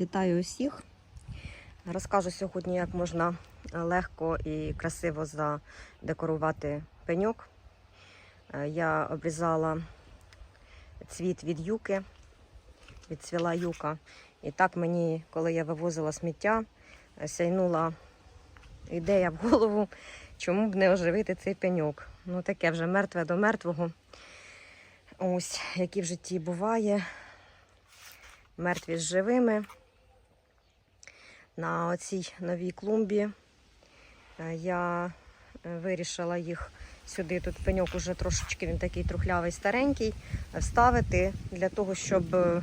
Вітаю усіх. Розкажу сьогодні, як можна легко і красиво задекорувати пеньок. Е, Я обрізала цвіт від юки, відцвіла юка. І так мені, коли я вивозила сміття, е, сяйнула ідея в голову, чому б не оживити цей пеньок. Ну, таке вже мертве до мертвого. Ось, які в житті буває. Мертві з живими. На оцій новій клумбі е, я е, вирішила їх сюди. Тут пеньок уже трошечки він такий трухлявий, старенький, вставити для того, щоб е,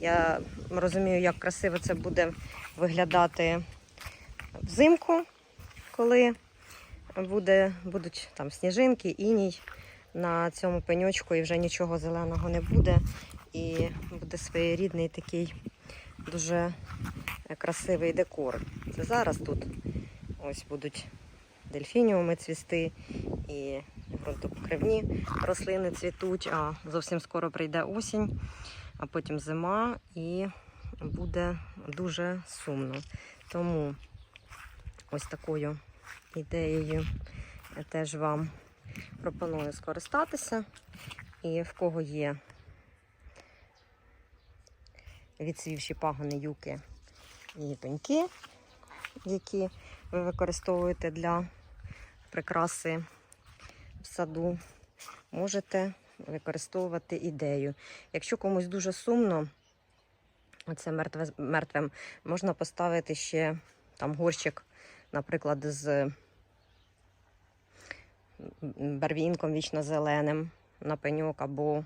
я розумію, як красиво це буде виглядати взимку, коли буде, будуть там сніжинки, іній на цьому пеньочку і вже нічого зеленого не буде. І буде своєрідний такий дуже красивий декор. Це зараз тут ось будуть дельфініуми цвісти і ґрунтопокривні рослини цвітуть, а зовсім скоро прийде осінь, а потім зима і буде дуже сумно. Тому ось такою ідеєю я теж вам пропоную скористатися. І в кого є відсвівші пагони юки і пеньки, які ви використовуєте для прикраси в саду, можете використовувати ідею. Якщо комусь дуже сумно, це мертве, мертвим, можна поставити ще там горщик, наприклад, з барвінком вічно-зеленим на пеньок або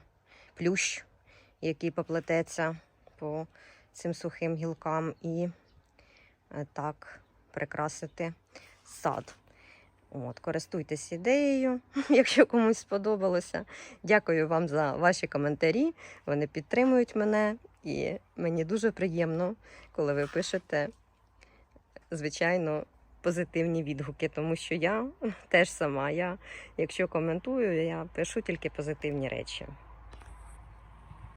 плющ, який поплететься по цим сухим гілкам, і так прикрасити сад. От, користуйтесь ідеєю, якщо комусь сподобалося. Дякую вам за ваші коментарі. Вони підтримують мене, і мені дуже приємно, коли ви пишете, звичайно, позитивні відгуки, тому що я теж сама. Я, якщо коментую, я пишу тільки позитивні речі.